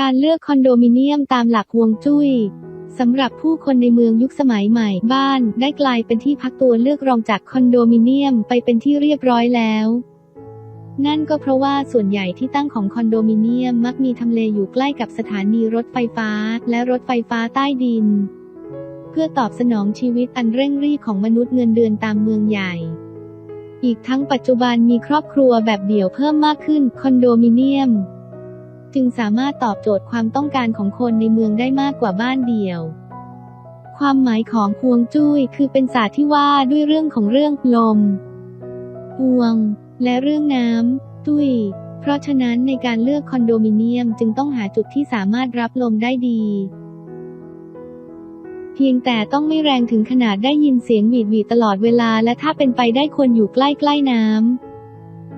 การเลือกคอนโดมิเนียมตามหลักฮวงจุ้ยสำหรับผู้คนในเมืองยุคสมัยใหม่บ้านได้กลายเป็นที่พักตัวเลือกรองจากคอนโดมิเนียมไปเป็นที่เรียบร้อยแล้ว นั่นก็เพราะว่าส่วนใหญ่ที่ตั้งของคอนโดมิเนียมมักมีทำเลอยู่ใกล้กับสถานีรถไฟฟ้า และรถไฟฟ้าใต้ดิน เพื่อตอบสนองชีวิตอันเร่งรีบของมนุษย์เงินเดือนตามเมืองใหญ่ อีกทั้งปัจจุบันมีครอบครัวแบบเดี่ยวเพิ่มมากขึ้นคอนโดมิเนียม จึงสามารถตอบโจทย์ความต้องการของคนในเมืองได้มากกว่าบ้านเดี่ยว ความหมายของพวงจุ้ยคือเป็นศาสตร์ที่ว่าด้วยเรื่องของเรื่องลมพวง และเรื่องน้ำจุ้ยเพราะฉะนั้นในการเลือกคอนโดมิเนียมจึงต้องหาจุดที่สามารถรับลมได้ดี เพียงแต่ต้องไม่แรงถึงขนาดได้ยินเสียงหวีดหวีดตลอดเวลาและถ้าเป็นไปได้ควรอยู่ใกล้ๆน้ำ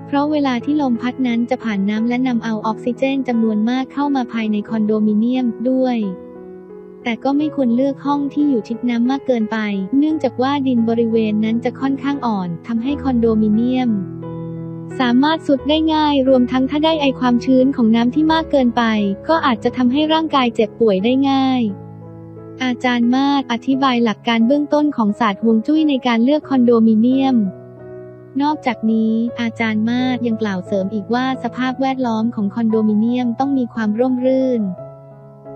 เพราะเวลาที่ลมพัดนั้นจะผ่านน้ำและนำเอาออกซิเจนจำนวนมากเข้ามาภายในคอนโดมิเนียมด้วยแต่ก็ไม่ควรเลือกห้องที่อยู่ชิดน้ำมากเกินไป เนื่องจากว่าดินบริเวณนั้นจะค่อนข้างอ่อนทำให้คอนโดมิเนียม สามารถสุดได้ง่ายรวมทั้งถ้าได้ไอความชื้นของน้ำที่มากเกินไป ก็อาจจะทำให้ร่างกายเจ็บป่วยได้ง่าย อาจารย์มาศอธิบายหลักการเบื้องต้นของศาสตร์ฮวงจุ้ยในการเลือกคอนโดมิเนียม นอกจากนี้อาจารย์มาศยังกล่าวเสริมอีกว่าสภาพแวดล้อมของคอนโดมิเนียมต้องมีความร่มรื่น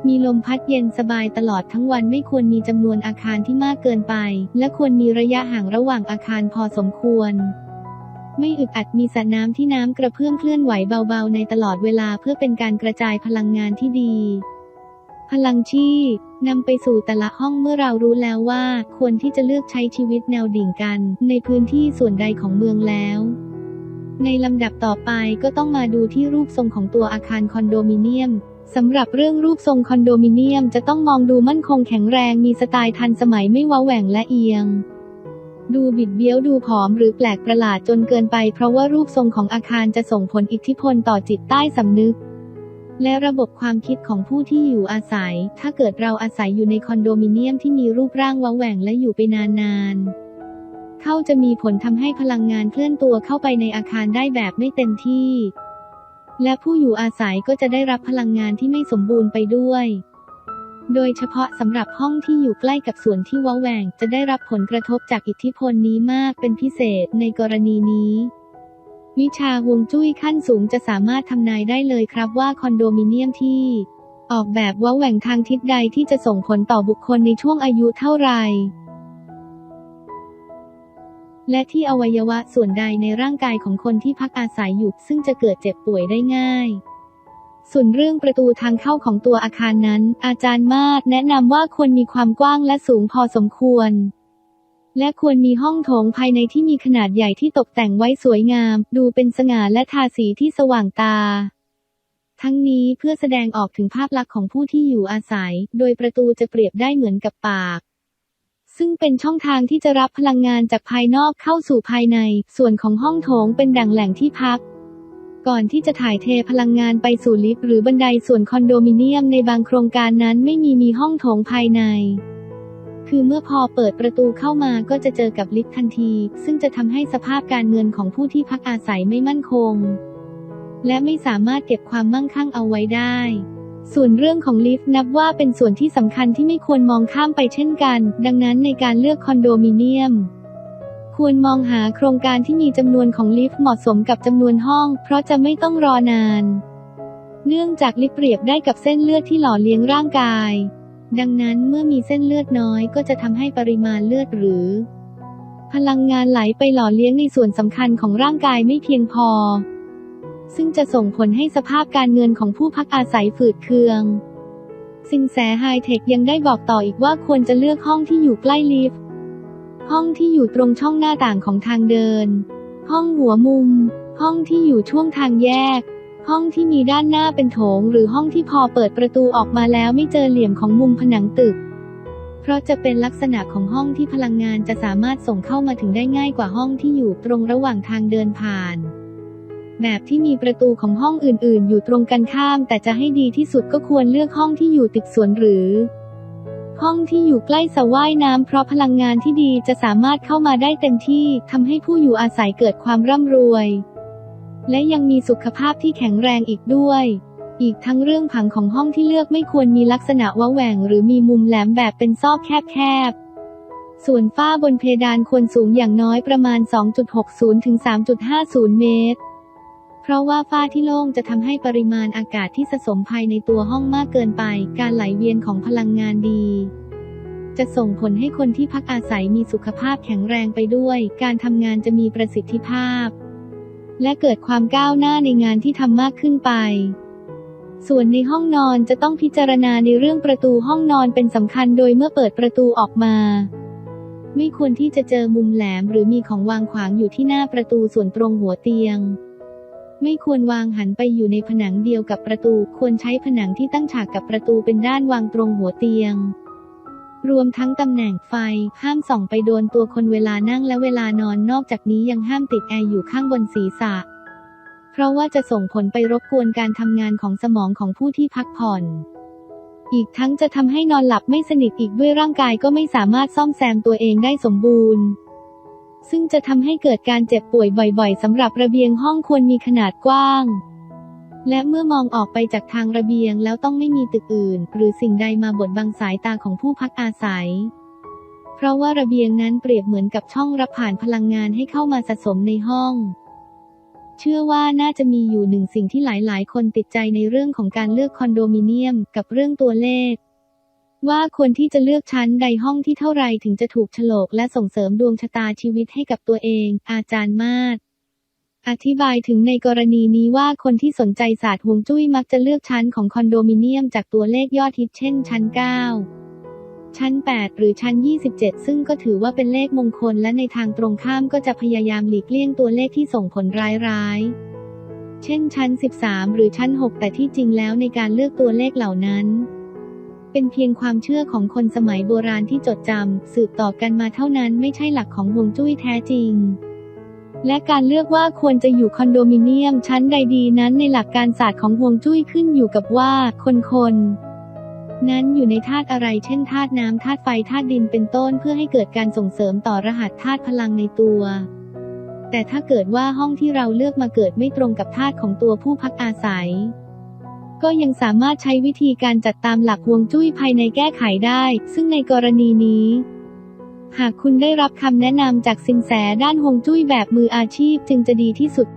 มีลมพัดเย็นสบายตลอดทั้งวันไม่ควรมีจำนวนอาคารที่มากเกินไป และควรมีระยะห่างระหว่างอาคารพอสมควร ไม่อึดอัดมีสระน้ำที่น้ำกระเพื่อมเคลื่อนไหวเบาๆ ในตลอดเวลาเพื่อเป็นการกระจายพลังงานที่ดี พลังชีพ นำไปสู่แต่ละห้องเมื่อเรารู้แล้วว่า ควรที่จะเลือกใช้ชีวิตแนวดิ่งกัน ในพื้นที่ส่วนใดของเมืองแล้ว ในลำดับต่อไปก็ต้องมาดูที่รูปทรงของตัวอาคารคอนโดมิเนียมสำหรับเรื่องรูปทรงคอนโดมิเนียมจะต้องมองดูมั่นคงแข็งแรงมีสไตล์ทันสมัยไม่ว้าแหว่งและเอียง ดูบิดเบี้ยวดูผอมหรือแปลกประหลาดจนเกินไป เพราะว่ารูปทรงของอาคารจะส่งผลอิทธิพลต่อจิตใต้สำนึก และระบบความคิดของผู้ที่อยู่อาศัย ถ้าเกิดเราอาศัยอยู่ในคอนโดมิเนียมที่มีรูปร่างว้าแหว่งและอยู่ไปนานๆ เข้าจะมีผลทำให้พลังงานเคลื่อนตัวเข้าไปในอาคารได้แบบไม่เต็มที่ และผู้อยู่อาศัยก็จะได้รับพลังงานที่ไม่สมบูรณ์ไปด้วย โดยเฉพาะสำหรับห้องที่อยู่ใกล้กับส่วนที่ว้าแหว่งจะได้รับผลกระทบจากอิทธิพลนี้มากเป็นพิเศษในกรณีนี้ วิชาฮวงจุ้ยขั้นสูงจะสามารถทำนายได้เลยครับว่าคอนโดมิเนียมที่ออกแบบว้าแหว่งทางทิศใดที่จะส่งผลต่อบุคคลในช่วงอายุเท่าไหร่ และที่อวัยวะส่วนใดในร่างกายของคนที่พักอาศัยอยู่ซึ่งจะเกิดเจ็บป่วยได้ง่าย ส่วนเรื่องประตูทางเข้าของตัวอาคารนั้น อาจารย์มาศแนะนำว่าควรมีความกว้างและสูงพอสมควร และควรมีห้องโถงภายในที่มีขนาดใหญ่ที่ตกแต่งไว้สวยงาม ดูเป็นสง่าและทาสีที่สว่างตา ทั้งนี้เพื่อแสดงออกถึงภาพลักษณ์ของผู้ที่อยู่อาศัย โดยประตูจะเปรียบได้เหมือนกับปาก ซึ่งเป็นช่องทางที่จะรับพลังงานจากภายนอกเข้าสู่ภายใน ส่วนของห้องโถงเป็นดั่งแหล่งที่พักก่อนที่จะถ่ายเทพลังงานไปสู่ลิฟต์หรือบันไดส่วนคอนโดมิเนียมในบางโครงการนั้นไม่มีมีห้องโถงภายใน คือเมื่อพอเปิดประตูเข้ามาก็จะเจอกับลิฟต์ทันที ซึ่งจะทำให้สภาพการเงินของผู้ที่พักอาศัยไม่มั่นคง และไม่สามารถเก็บความมั่งคั่งเอาไว้ได้ ส่วนเรื่องของลิฟต์นับว่าเป็นส่วนที่สำคัญที่ไม่ควรมองข้ามไปเช่นกัน ดังนั้นในการเลือกคอนโดมิเนียมควรมองหาโครงการที่มีจำนวนของลิฟต์เหมาะสมกับจำนวนห้อง เพราะจะไม่ต้องรอนาน เนื่องจากลิฟต์เปรียบได้กับเส้นเลือดที่หล่อเลี้ยงร่างกาย ดังนั้นเมื่อมีเส้นเลือดน้อยก็จะทำให้ปริมาณเลือดหรือ พลังงานไหลไปหล่อเลี้ยงในส่วนสำคัญของร่างกายไม่เพียงพอ ซึ่งจะส่งผลให้สภาพการเงินของผู้พักอาศัยฝืดเคืองสินแสไฮเทคยังได้บอกต่ออีกว่าควรจะเลือกห้องที่อยู่ใกล้ลิฟต์ ห้องที่อยู่ตรงช่องหน้าต่างของทางเดิน ห้องหัวมุม ห้องที่อยู่ช่วงทางแยก ห้องที่มีด้านหน้าเป็นโถง หรือห้องที่พอเปิดประตูออกมาแล้วไม่เจอเหลี่ยมของมุมผนังตึก เพราะจะเป็นลักษณะของห้องที่พลังงานจะสามารถส่งเข้ามาถึงได้ง่ายกว่าห้องที่อยู่ตรงระหว่างทางเดินผ่าน แบบที่มีประตูของห้องอื่น ๆ อยู่ตรงกันข้าม แต่จะให้ดีที่สุดก็ควรเลือกห้องที่อยู่ติดสวนหรือ ห้องที่อยู่ใกล้สระว่ายน้ำเพราะพลังงานที่ดีจะสามารถเข้ามาได้เต็มที่ทำให้ผู้อยู่อาศัยเกิดความร่ำรวย และยังมีสุขภาพที่แข็งแรงอีกด้วย อีกทั้งเรื่องผังของห้องที่เลือกไม่ควรมีลักษณะว้าแหว่งหรือมีมุมแหลมแบบเป็นซอกแคบๆ ส่วนฝ้าบนเพดานควรสูงอย่างน้อยประมาณ 2.60 ถึง 3.50 เมตร เพราะว่าฝ้าที่โล่งจะทำให้ปริมาณอากาศที่สะสมภายในตัวห้องมากเกินไป การไหลเวียนของพลังงานดีจะส่งผลให้คนที่พักอาศัยมีสุขภาพแข็งแรงไปด้วย การทำงานจะมีประสิทธิภาพ และเกิดความก้าวหน้าในงานที่ทำมากขึ้นไป ส่วนในห้องนอนจะต้องพิจารณาในเรื่องประตูห้องนอนเป็นสำคัญโดยเมื่อเปิดประตูออกมา ไม่ควรที่จะเจอมุมแหลมหรือมีของวางขวางอยู่ที่หน้าประตูส่วนตรงหัวเตียง ไม่ควรวางหันไปอยู่ในผนังเดียวกับประตู ควรใช้ผนังที่ตั้งฉากกับประตูเป็นด้านวางตรงหัวเตียง รวมทั้งตำแหน่งไฟห้ามส่องไปโดนตัวคนเวลานั่งและเวลานอนนอกจากนี้ยังห้ามติดแอร์อยู่ข้างบนศีรษะ เพราะว่าจะส่งผลไปรบกวนการทำงานของสมองของผู้ที่พักผ่อน อีกทั้งจะทำให้นอนหลับไม่สนิทอีกด้วยร่างกายก็ไม่สามารถซ่อมแซมตัวเองได้สมบูรณ์ ซึ่งจะทำให้เกิดการเจ็บป่วยบ่อยๆสำหรับระเบียงห้องควรมีขนาดกว้าง และเมื่อมองออกไปจากทางระเบียงแล้วต้องไม่มีตึกอื่น หรือสิ่งใดมาบดบังสายตาของผู้พักอาศัย เพราะว่าระเบียงนั้นเปรียบเหมือนกับช่องรับผ่านพลังงานให้เข้ามาสะสมในห้อง เชื่อว่าน่าจะมีอยู่หนึ่งสิ่งที่หลาย ๆ คนติดใจในเรื่องของการเลือกคอนโดมิเนียมกับเรื่องตัวเลข ว่าควรที่จะเลือกชั้นใดห้องที่เท่าไรถึงจะถูกโฉลกและส่งเสริมดวงชะตาชีวิตให้กับตัวเอง อาจารย์มาศ อธิบายถึงในกรณีนี้ว่าคนที่สนใจศาสตร์ฮวงจุ้ยมักจะเลือกชั้นของคอนโดมิเนียมจากตัวเลขยอดฮิตเช่น ชั้น 9 ชั้น 8 หรือชั้น 27 ซึ่งก็ถือว่าเป็นเลขมงคลและในทางตรงข้ามก็จะพยายามหลีกเลี่ยงตัวเลขที่ส่งผลร้ายๆ เช่นชั้น 13 หรือชั้น 6 แต่ที่จริงแล้วในการเลือกตัวเลขเหล่านั้นเป็นเพียงความเชื่อของคนสมัยโบราณที่จดจำ สืบต่อกันมาเท่านั้นไม่ใช่หลักของฮวงจุ้ยแท้จริง และการเลือกว่าควรจะอยู่คอนโดมิเนียมชั้นใดดีนั้นในหลักการศาสตร์ของฮวงจุ้ยขึ้นอยู่กับว่าคนคนๆนั้นอยู่ในธาตุอะไร เช่นธาตุน้ำธาตุไฟธาตุดินเป็นต้นเพื่อให้เกิดการส่งเสริมต่อรหัสธาตุพลังในตัว แต่ถ้าเกิดว่าห้องที่เราเลือกมาเกิดไม่ตรงกับธาตุของตัวผู้พักอาศัย ก็ยังสามารถใช้วิธีการจัดตามหลักฮวงจุ้ยภายในแก้ไขได้ ซึ่งในกรณีนี้ หากคุณได้รับคำแนะนำจากสินแสด้านฮวงจุ้ยแบบมืออาชีพจึงจะดีที่สุด